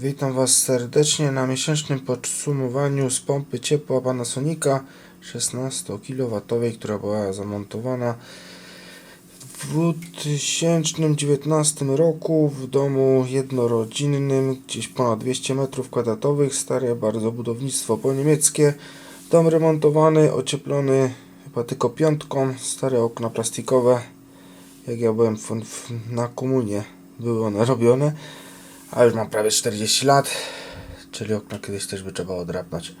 Witam Was serdecznie na miesięcznym podsumowaniu z pompy ciepła Panasonica 16 kW, która była zamontowana w 2019 roku w domu jednorodzinnym, gdzieś ponad 200 m2, stare bardzo budownictwo po niemieckie. Dom remontowany, ocieplony chyba tylko piątką, stare okna plastikowe. Jak ja byłem na komunie, były one robione. A już mam prawie 40 lat, czyli okna kiedyś też by trzeba odrapnąć.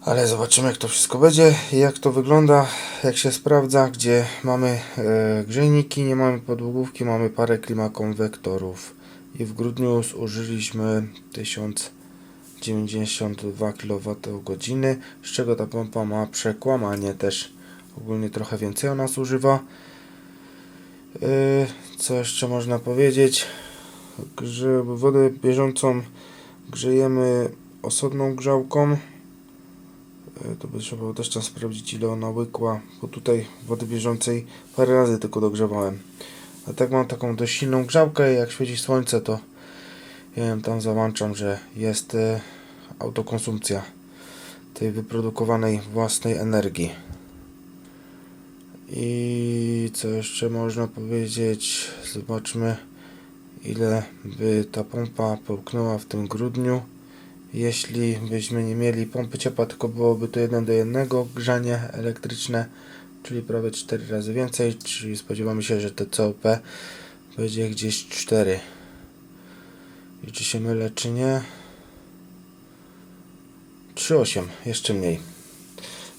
Ale zobaczymy jak to wszystko będzie jak to wygląda, jak się sprawdza, gdzie mamy e, grzejniki, nie mamy podłogówki, mamy parę klimakonwektorów. I w grudniu zużyliśmy 1092 kWh, z czego ta pompa ma przekłamanie też. Ogólnie trochę więcej ona zużywa. E, co jeszcze można powiedzieć? Że wodę bieżącą grzejemy osobną grzałką. E, To by trzeba było też tam sprawdzić ile ona łykła, bo tutaj wody bieżącej parę razy tylko dogrzewałem. A tak mam taką dość silną grzałkę jak świeci słońce to ja ją tam załączam, że jest e, autokonsumpcja tej wyprodukowanej własnej energii. I co jeszcze można powiedzieć? Zobaczmy ile by ta pompa połknęła w tym grudniu. Jeśli byśmy nie mieli pompy ciepła, tylko byłoby to 1 do 1 grzanie elektryczne, czyli prawie 4 razy więcej, czyli spodziewamy się, że te COP będzie gdzieś 4. I czy się mylę, czy nie? 3,8, jeszcze mniej.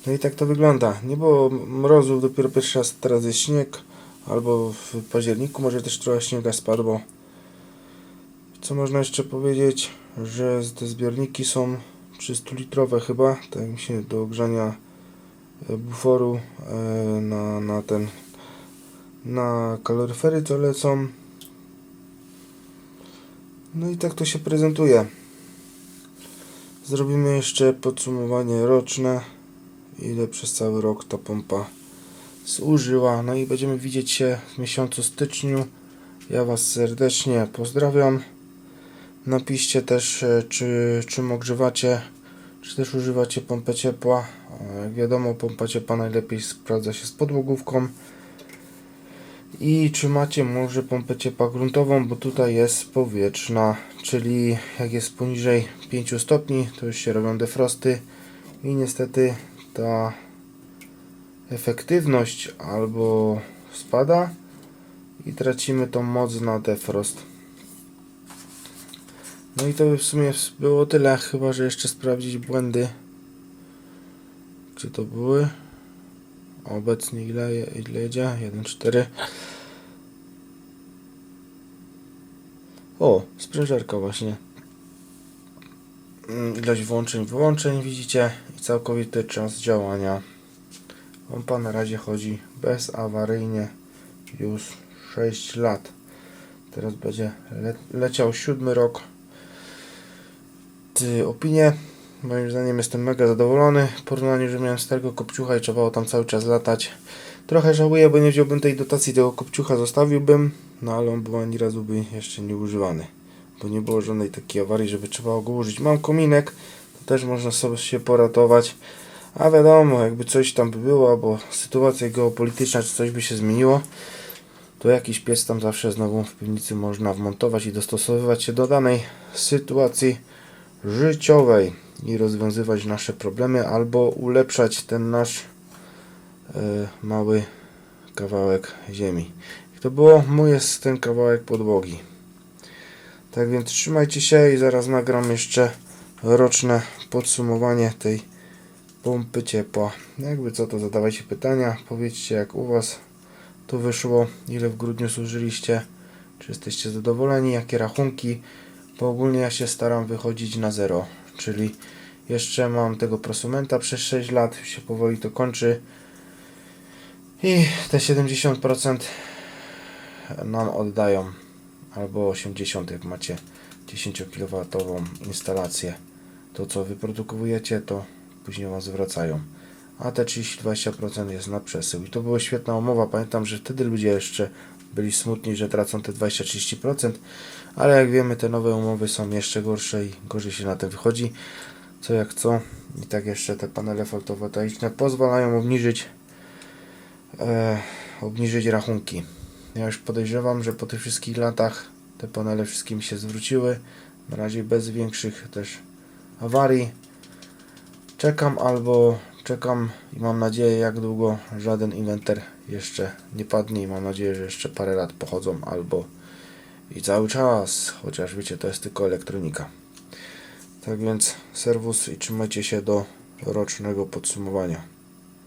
No i tak to wygląda. Nie było mrozów, dopiero pierwszy raz teraz jest śnieg, albo w październiku może też trochę śniega spadło. Co można jeszcze powiedzieć, że te zbiorniki są 300 litrowe chyba, tak mi się do ogrzania e, buforu e, na, na ten na kaloryfery to lecą. No i tak to się prezentuje. Zrobimy jeszcze podsumowanie roczne, ile przez cały rok ta pompa zużyła. No i będziemy widzieć się w miesiącu styczniu. Ja Was serdecznie pozdrawiam. Napiszcie też, e, czy, czym ogrzewacie, czy też używacie pompy ciepła. E, Jak wiadomo, pompa ciepła najlepiej sprawdza się z podłogówką. I czy macie może pompę ciepła gruntową, bo tutaj jest powietrzna, czyli jak jest poniżej 5 stopni, to już się robią defrosty i niestety ta efektywność albo spada i tracimy tą moc na defrost. No i to by w sumie było tyle, chyba że jeszcze sprawdzić błędy. Gdzie to były? Obecnie ile, ile jedzie? 1,4 O, sprężerka właśnie. Mm, Ilość włączeń, wyłączeń widzicie i całkowity czas działania. Pompa na razie chodzi bezawaryjnie już 6 lat. Teraz będzie le leciał siódmy rok. Ty, opinie. Moim zdaniem jestem mega zadowolony. W porównaniu, że miałem starego kopciucha i trzeba było tam cały czas latać. Trochę żałuję, bo nie wziąłbym tej dotacji, tego kopciucha zostawiłbym. No ale on był ani razu by jeszcze nie używany. Bo nie było żadnej takiej awarii, żeby trzeba go użyć. Mam kominek, to też można sobie się poratować. A wiadomo, jakby coś tam by było, albo sytuacja geopolityczna, czy coś by się zmieniło, to jakiś pies tam zawsze znowu w piwnicy można wmontować i dostosowywać się do danej sytuacji życiowej i rozwiązywać nasze problemy albo ulepszać ten nasz e, mały kawałek ziemi. To było mój ten kawałek podłogi. Tak więc trzymajcie się i zaraz nagram jeszcze roczne podsumowanie tej pompy ciepła. Jakby co to zadawajcie pytania, powiedzcie jak u Was to wyszło, ile w grudniu zużyliście, czy jesteście zadowoleni, jakie rachunki, bo ogólnie ja się staram wychodzić na zero, czyli jeszcze mam tego prosumenta przez 6 lat, się powoli to kończy i te 70% nam oddają, albo 80 jak macie 10 kW instalację. To co wyprodukujecie to później Wam zwracają. A te 30-20% jest na przesył. I to była świetna umowa. Pamiętam, że wtedy ludzie jeszcze byli smutni, że tracą te 20-30%, Ale jak wiemy, te nowe umowy są jeszcze gorsze i gorzej się na tym wychodzi. Co jak co. I tak jeszcze te panele fotowoltaiczne pozwalają obniżyć, e, obniżyć rachunki. Ja już podejrzewam, że po tych wszystkich latach te panele wszystkim się zwróciły. Na razie bez większych też awarii. Czekam albo czekam i mam nadzieję, jak długo żaden inwentar jeszcze nie padnie i mam nadzieję, że jeszcze parę lat pochodzą albo i cały czas, chociaż wiecie, to jest tylko elektronika. Tak więc serwus i trzymajcie się do rocznego podsumowania.